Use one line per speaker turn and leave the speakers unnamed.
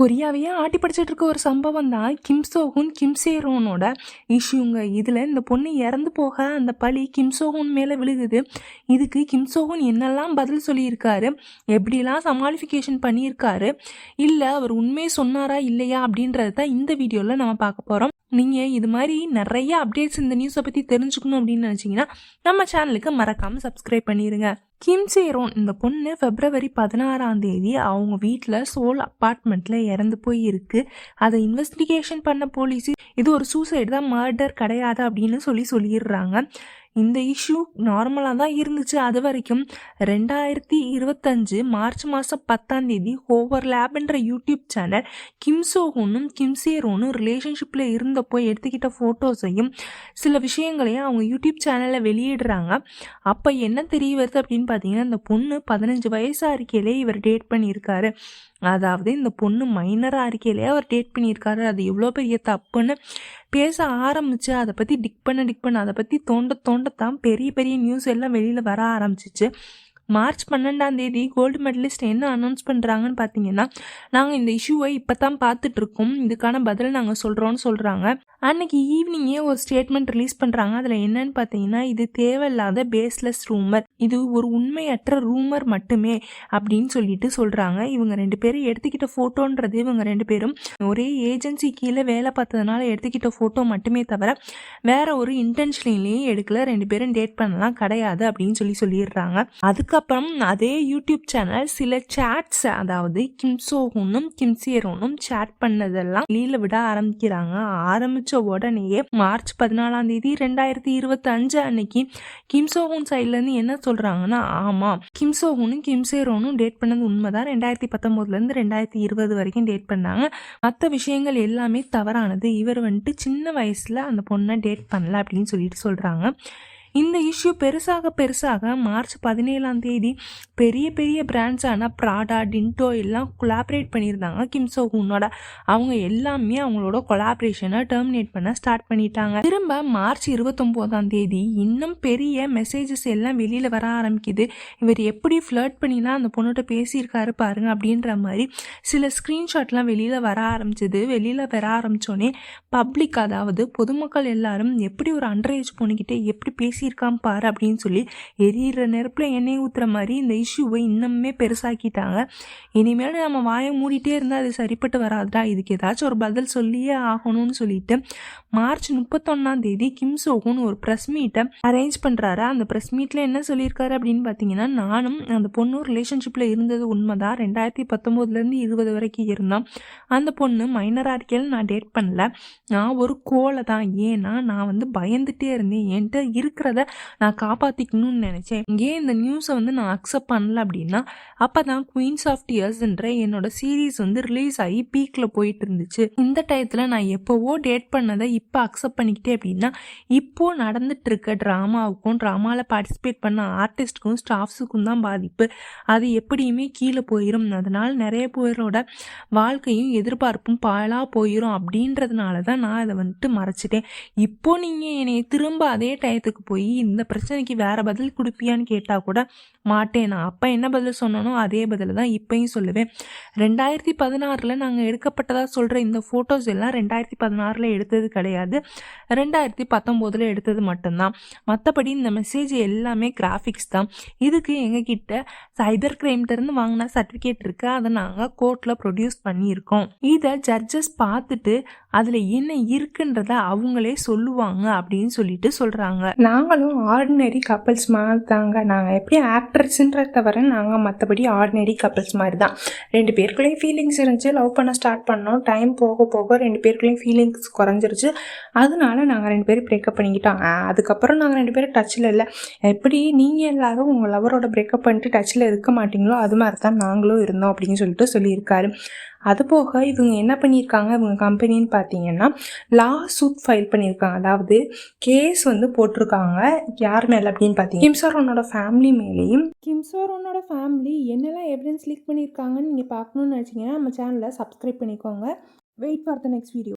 கொரியாவையே ஆட்டி படிச்சிட்டு இருக்க ஒரு சம்பவம் தான் கிம் கிம்சேரோனோட கிம் சேரோனோட இஷ்யூங்க. இதில் இந்த பொண்ணு இறந்து போக அந்த பழி கிம்சோகூன் மேலே விழுகுது. இதுக்கு கிம் சோகுன் என்னெல்லாம் பதில் சொல்லியிருக்காரு? எப்படிலாம் சமாளிஃபிகேஷன் பண்ணியிருக்காரு? இல்லை அவர் உண்மையை சொன்னாரா இல்லையா அப்படின்றத தான் இந்த வீடியோவில் நம்ம பார்க்க போகிறோம் நீங்கள் இது மாதிரி நிறைய அப்டேட்ஸ் இந்த நியூஸை பற்றி தெரிஞ்சுக்கணும் அப்படின்னு நினச்சிங்கன்னா நம்ம சேனலுக்கு மறக்காமல் சப்ஸ்கிரைப் பண்ணிடுங்க கிம் சேரோன் இந்த பொண்ணு பிப்ரவரி பதினாறாம் தேதி அவங்க வீட்டில் சோல் அப்பார்ட்மெண்ட்டில் இறந்து போய் இருக்கு அதை இன்வெஸ்டிகேஷன் பண்ண போலீஸ் இது ஒரு சூசைடு தான் மர்டர் கிடையாது அப்படின்னு சொல்லி சொல்லிடுறாங்க. இந்த இஷ்யூ நார்மலாக தான் இருந்துச்சு அது வரைக்கும். ரெண்டாயிரத்தி இருபத்தஞ்சு மார்ச் மாதம் பத்தாம் தேதி ஹோவர் லேப்ன்ற யூடியூப் சேனல் கிம்சோஹூனும் கிம்சேரோனும் ரிலேஷன்ஷிப்பில் இருந்தப்போ எடுத்துக்கிட்ட ஃபோட்டோஸையும் சில விஷயங்களையும் அவங்க யூடியூப் சேனலில் வெளியிடுறாங்க. அப்போ என்ன தெரிய வருது அப்படின்னு பார்த்தீங்கன்னா இந்த பொண்ணு பதினஞ்சு வயசு இருக்கையிலே இவர் டேட் பண்ணியிருக்காரு. அதாவது இந்த பொண்ணு மைனராக இருக்கையிலே அவர் டேட் பண்ணியிருக்காரு. அது எவ்வளோ பெரிய தப்புன்னு பேச ஆரம்பித்து அதை பற்றி டிக் பண்ண டிக் பண்ண அதை பற்றி தோண்ட தோண்ட தான் பெரிய பெரிய நியூஸ் எல்லாம் வெளியில் வர ஆரம்பிச்சிச்சு. மார்ச் பன்னெண்டாம் தேதி கோல்டு மெடலிஸ்ட் என்ன அனௌன்ஸ் பண்ணுறாங்கன்னு பார்த்தீங்கன்னா நாங்கள் இந்த இஷ்யூவை இப்போ தான் பார்த்துட்ருக்கோம் இதுக்கான பதில் நாங்கள் சொல்கிறோன்னு சொல்கிறாங்க அன்னைக்கு ஈவினிங்கே ஒரு ஸ்டேட்மெண்ட் ரிலீஸ் பண்ணுறாங்க அதில் என்னன்னு பார்த்தீங்கன்னா இது தேவையில்லாத பேஸ்லெஸ் ரூமர் இது ஒரு உண்மையற்ற ரூமர் மட்டுமே அப்படின்னு சொல்லிட்டு சொல்கிறாங்க இவங்க ரெண்டு பேரும் எடுத்துக்கிட்ட ஃபோட்டோன்றது இவங்க ரெண்டு பேரும் ஒரே ஏஜென்சி கீழே வேலை பார்த்ததுனால எடுத்துக்கிட்ட ஃபோட்டோ மட்டுமே தவிர வேற ஒரு இன்டென்ஷன்லேயும் எடுக்கல. ரெண்டு பேரும் டேட் பண்ணலாம் கிடையாது அப்படின்னு சொல்லி சொல்லிடுறாங்க. அதுக்கு அதுக்கப்புறம் அதே யூடியூப் சேனல் சில சேட்ஸ் அதாவது கிம்சோஹூனும் கிம்சியரோனும் சேட் பண்ணதெல்லாம் வெளியில விட ஆரம்பிக்கிறாங்க. ஆரம்பிச்ச உடனேயே மார்ச் பதினாலாம் தேதி ரெண்டாயிரத்தி இருபத்தி அஞ்சு அன்னைக்கு கிம்சோஹூன் சைட்ல இருந்து என்ன சொல்றாங்கன்னா ஆமா கிம்சோஹூனும் கிம்சேரோனும் டேட் பண்ணது உண்மைதான். ரெண்டாயிரத்தி பத்தொன்பதுல இருந்து ரெண்டாயிரத்தி இருபது வரைக்கும் டேட் பண்ணாங்க. மற்ற விஷயங்கள் எல்லாமே தவறானது. இவர் வந்துட்டு சின்ன வயசுல அந்த பொண்ணை டேட் பண்ணல அப்படின்னு சொல்லிட்டு சொல்றாங்க. இந்த இஷ்யூ பெருசாக பெருசாக மார்ச் பதினேழாம் தேதி பெரிய பெரிய பிராண்ட்ஸான ப்ராடா டின்டோ எல்லாம் கொலாபரேட் பண்ணியிருந்தாங்க. கிம்சோ ஹூனோட அவங்க எல்லாமே அவங்களோட கொலாபரேஷனை டெர்மினேட் பண்ண ஸ்டார்ட் பண்ணிட்டாங்க. திரும்ப மார்ச் இருபத்தொம்போதாம் தேதி இன்னும் பெரிய மெசேஜஸ் எல்லாம் வெளியில் வர ஆரம்பிக்குது. இவர் எப்படி ஃப்ளர்ட் பண்ணிலாம் அந்த பொண்ணுகிட்ட பேசியிருக்காரு பாருங்க அப்படின்ற மாதிரி சில ஸ்க்ரீன்ஷாட்லாம் வெளியில் வர ஆரம்பிச்சது. வெளியில் வர ஆரம்பித்தோடனே பப்ளிக் அதாவது பொதுமக்கள் எல்லாரும் எப்படி ஒரு அண்டர் ஏஜ் பொண்ணுக்கிட்டே எப்படி பேசி பேசியிருக்கான் பாரு அப்படின்னு சொல்லி எரியிற நெருப்பில் எண்ணெய் ஊற்றுற மாதிரி இந்த இஷ்யூவை இன்னுமே பெருசாக்கிட்டாங்க. இனிமேல் நம்ம வாயை மூடிட்டே இருந்தால் அது சரிப்பட்டு வராதுடா. இதுக்கு ஏதாச்சும் ஒரு பதில் சொல்லியே ஆகணும்னு சொல்லிட்டு மார்ச் முப்பத்தொன்னாம் தேதி கிம் சோகுன்னு ஒரு ப்ரெஸ் மீட்டை அரேஞ்ச் பண்ணுறாரு அந்த ப்ரெஸ் மீட்டில் என்ன சொல்லியிருக்காரு அப்படின்னு பார்த்தீங்கன்னா நானும் அந்த பொண்ணு ரிலேஷன்ஷிப்பில் இருந்தது உண்மைதான். ரெண்டாயிரத்தி பத்தொம்போதுலேருந்து இருபது வரைக்கும் இருந்தோம். அந்த பொண்ணு மைனராக இருக்கையில் நான் டேட் பண்ணல. நான் ஒரு கோலை தான் ஏன்னா நான் வந்து பயந்துட்டே இருந்தேன். என்கிட்ட இருக்கிற இருக்கிறத நான் காப்பாற்றிக்கணும்னு நினச்சேன். ஏன் இந்த நியூஸை வந்து நான் அக்செப்ட் பண்ணல அப்படின்னா அப்போ தான் குயின்ஸ் ஆஃப் டியர்ஸ்ன்ற என்னோட சீரீஸ் வந்து ரிலீஸ் ஆகி பீக்கில் போயிட்டு இருந்துச்சு. இந்த டயத்தில் நான் எப்போவோ டேட் பண்ணதை இப்போ அக்செப்ட் பண்ணிக்கிட்டே அப்படின்னா இப்போ நடந்துட்டு இருக்க ட்ராமாவுக்கும் ட்ராமாவில் பார்ட்டிசிபேட் பண்ண ஆர்டிஸ்ட்டுக்கும் ஸ்டாஃப்ஸுக்கும் தான் பாதிப்பு. அது எப்படியுமே கீழே போயிடும் அதனால் நிறைய பேரோட வாழ்க்கையும் எதிர்பார்ப்பும் பாலாக போயிடும் அப்படின்றதுனால தான் நான் அதை வந்துட்டு மறைச்சிட்டேன். இப்போ நீங்கள் என்னை திரும்ப அதே டயத்துக்கு போய் இந்த பிரச்சனைக்கு வேற பதில் கொடுப்பியான்னு கேட்டால் கூட மாட்டேன். நான் அப்போ என்ன பதில் சொன்னனோ அதே பதில் தான் இப்பயும் சொல்லுவேன். ரெண்டாயிரத்தி பதினாறில் நாங்கள் எடுக்கப்பட்டதாக சொல்கிற இந்த ஃபோட்டோஸ் எல்லாம் ரெண்டாயிரத்தி பதினாறில் எடுத்தது கிடையாது. ரெண்டாயிரத்தி பத்தொம்போதில் எடுத்தது மட்டும்தான். மற்றபடி இந்த மெசேஜ் எல்லாமே கிராஃபிக்ஸ் தான். இதுக்கு எங்ககிட்ட சைபர் கிரைம்கிட்டருந்து வாங்கின சர்டிஃபிகேட் இருக்குது அதை நாங்கள் கோர்ட்டில் ப்ரொடியூஸ் பண்ணியிருக்கோம். இதை ஜட்ஜஸ் பார்த்துட்டு அதில் என்ன இருக்குன்றத அவங்களே சொல்லுவாங்க அப்படின்னு சொல்லிட்டு சொல்கிறாங்க நான்
நாங்களும் ஆர்டினரி கப்பல்ஸ் மாதிரி தாங்க நாங்கள் எப்படி ஆக்ட்ரஸ்ன்றத தவிர நாங்கள் மற்றபடி ஆர்டினரி கப்பல்ஸ் மாதிரி தான் ரெண்டு பேருக்குள்ளேயும் ஃபீலிங்ஸ் இருந்துச்சு. லவ் பண்ண ஸ்டார்ட் பண்ணோம். டைம் போக போக ரெண்டு பேருக்குள்ளேயும் ஃபீலிங்ஸ் குறைஞ்சிருச்சு. அதனால நாங்கள் ரெண்டு பேரும் பிரேக்கப் பண்ணிக்கிட்டோம். அதுக்கப்புறம் நாங்கள் ரெண்டு பேரும் டச்சில் இல்லை. எப்படி நீங்கள் எல்லாரும் உங்கள் லவரோட பிரேக்கப் பண்ணிட்டு டச்சில் இருக்க மாட்டீங்களோ அது மாதிரி தான் நாங்களும் இருந்தோம் அப்படின்னு சொல்லிட்டு சொல்லியிருக்காரு. அதுபோக இவங்க என்ன பண்ணியிருக்காங்க? இவங்க கம்பெனின்னு பார்த்தீங்கன்னா லா சூட் ஃபைல் பண்ணியிருக்காங்க. அதாவது கேஸ் வந்து போட்டிருக்காங்க. யார் மேலே அப்படின்னு பார்த்தீங்க கிம்சோரோனோட ஃபேமிலி மேலேயும் கிம்சோரோனோட ஃபேமிலி என்னெல்லாம் எவிடன்ஸ் லீக் பண்ணியிருக்காங்கன்னு நீங்கள் பார்க்கணுன்னு நினச்சிங்கன்னா நம்ம சேனலை சப்ஸ்கிரைப் பண்ணிக்கோங்க. Wait for the next video